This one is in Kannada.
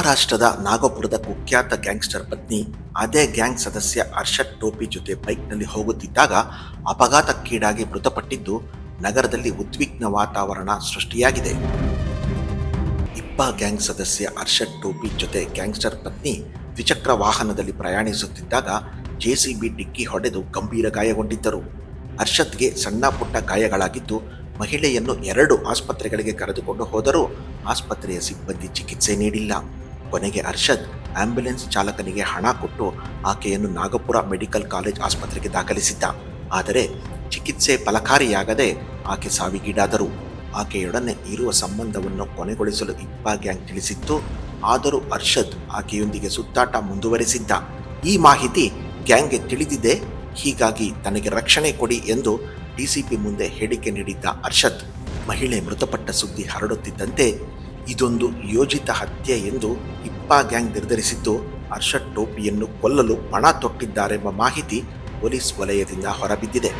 ಮಹಾರಾಷ್ಟ್ರದ ನಾಗಪುರದ ಕುಖ್ಯಾತ ಗ್ಯಾಂಗ್ಸ್ಟರ್ ಪತ್ನಿ, ಅದೇ ಗ್ಯಾಂಗ್ ಸದಸ್ಯ ಅರ್ಷದ್ ಟೋಪಿ ಜೊತೆ ಬೈಕ್ನಲ್ಲಿ ಹೋಗುತ್ತಿದ್ದಾಗ ಅಪಘಾತಕ್ಕೀಡಾಗಿ ಮೃತಪಟ್ಟಿದ್ದು ನಗರದಲ್ಲಿ ಉದ್ವಿಗ್ನ ವಾತಾವರಣ ಸೃಷ್ಟಿಯಾಗಿದೆ. ಇಬ್ಬ ಗ್ಯಾಂಗ್ ಸದಸ್ಯ ಅರ್ಷದ್ ಟೋಪಿ ಜೊತೆ ಗ್ಯಾಂಗ್ಸ್ಟರ್ ಪತ್ನಿ ದ್ವಿಚಕ್ರ ವಾಹನದಲ್ಲಿ ಪ್ರಯಾಣಿಸುತ್ತಿದ್ದಾಗ ಜೆಸಿಬಿ ಡಿಕ್ಕಿ ಹೊಡೆದು ಗಂಭೀರ ಗಾಯಗೊಂಡಿದ್ದರು. ಅರ್ಷದ್ಗೆ ಸಣ್ಣ ಪುಟ್ಟ ಗಾಯಗಳಾಗಿದ್ದು ಮಹಿಳೆಯನ್ನು ಎರಡು ಆಸ್ಪತ್ರೆಗಳಿಗೆ ಕರೆದುಕೊಂಡು ಹೋದರೂ ಆಸ್ಪತ್ರೆಯ ಸಿಬ್ಬಂದಿ ಚಿಕಿತ್ಸೆ ನೀಡಿಲ್ಲ. ಕೊನೆಗೆ ಅರ್ಷದ್ ಆಂಬ್ಯುಲೆನ್ಸ್ ಚಾಲಕನಿಗೆ ಹಣ ಕೊಟ್ಟು ಆಕೆಯನ್ನು ನಾಗಪುರ ಮೆಡಿಕಲ್ ಕಾಲೇಜ್ ಆಸ್ಪತ್ರೆಗೆ ದಾಖಲಿಸಿದ್ದ. ಆದರೆ ಚಿಕಿತ್ಸೆ ಫಲಕಾರಿಯಾಗದೆ ಆಕೆ ಸಾವಿಗೀಡಾದರು. ಆಕೆಯೊಡನೆ ಇರುವ ಸಂಬಂಧವನ್ನು ಕೊನೆಗೊಳಿಸಲು ಇಬ್ಬಾ ಗ್ಯಾಂಗ್ ತಿಳಿಸಿತ್ತು. ಆದರೂ ಅರ್ಷದ್ ಆಕೆಯೊಂದಿಗೆ ಸುತ್ತಾಟ ಮುಂದುವರೆಸಿದ್ದ. ಈ ಮಾಹಿತಿ ಗ್ಯಾಂಗ್ಗೆ ತಿಳಿದಿದೆ. ಹೀಗಾಗಿ ತನಗೆ ರಕ್ಷಣೆ ಕೊಡಿ ಎಂದು ಡಿಸಿಪಿ ಮುಂದೆ ಹೇಳಿಕೆ ನೀಡಿದ್ದ ಅರ್ಷದ್. ಮಹಿಳೆ ಮೃತಪಟ್ಟ ಸುದ್ದಿ ಹರಡುತ್ತಿದ್ದಂತೆ ಇದೊಂದು ಯೋಜಿತ ಹತ್ಯೆ ಎಂದು ಇಪ್ಪಾ ಗ್ಯಾಂಗ್ ನಿರ್ಧರಿಸಿದ್ದು ಅರ್ಷದ್ ಟೋಪಿಯನ್ನು ಕೊಲ್ಲಲು ಪಣ ತೊಟ್ಟಿದ್ದಾರೆಂಬ ಮಾಹಿತಿ ಪೊಲೀಸ್ ವಲಯದಿಂದ ಹೊರಬಿದ್ದಿದೆ.